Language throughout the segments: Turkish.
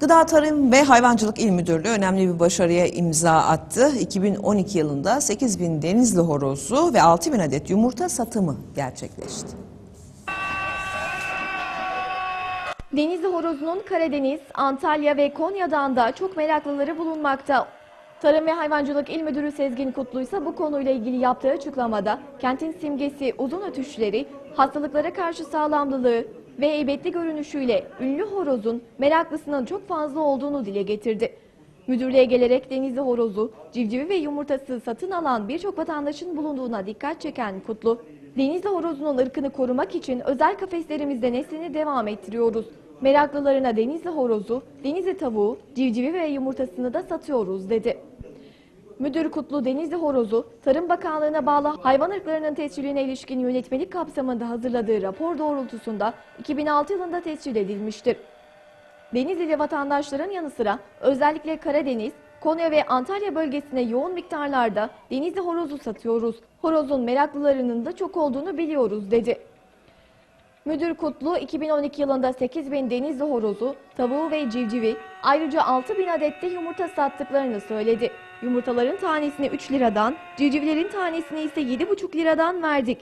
Gıda Tarım ve Hayvancılık İl Müdürlüğü önemli bir başarıya imza attı. 2012 yılında 8 bin denizli horozu ve 6 bin adet yumurta satımı gerçekleşti. Denizli horozunun Karadeniz, Antalya ve Konya'dan da çok meraklıları bulunmakta. Tarım ve Hayvancılık İl Müdürü Sezgin Kutlu ise bu konuyla ilgili yaptığı açıklamada kentin simgesi uzun ötüşleri, hastalıklara karşı sağlamlılığı ve heybetli görünüşüyle ünlü horozun meraklısının çok fazla olduğunu dile getirdi. Müdürlüğe gelerek denizli horozu, civcivi ve yumurtası satın alan birçok vatandaşın bulunduğuna dikkat çeken Kutlu, denizli horozunun ırkını korumak için özel kafeslerimizde neslini devam ettiriyoruz. Meraklılarına denizli horozu, denizli tavuğu, civcivi ve yumurtasını da satıyoruz dedi. Müdür Kutlu Denizli Horozu, Tarım Bakanlığı'na bağlı hayvan ırklarının tescilline ilişkin yönetmelik kapsamında hazırladığı rapor doğrultusunda 2006 yılında tescil edilmiştir. Denizli'li vatandaşların yanı sıra özellikle Karadeniz, Konya ve Antalya bölgesine yoğun miktarlarda denizli horozu satıyoruz. Horozun meraklılarının da çok olduğunu biliyoruz dedi. Müdür Kutlu 2012 yılında 8 bin denizli horozu, tavuğu ve civcivi ayrıca 6 bin adette yumurta sattıklarını söyledi. Yumurtaların tanesini 3 liradan, civcivlerin tanesini ise 7,5 liradan verdik.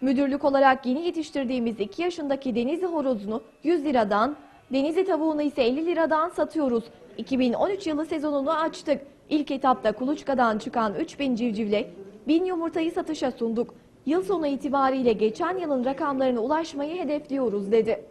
Müdürlük olarak yeni yetiştirdiğimiz 2 yaşındaki denizli horozunu 100 liradan, denizli tavuğunu ise 50 liradan satıyoruz. 2013 yılı sezonunu açtık. İlk etapta kuluçkadan çıkan 3000 civcivle 1000 yumurtayı satışa sunduk. Yıl sonu itibariyle geçen yılın rakamlarına ulaşmayı hedefliyoruz dedi.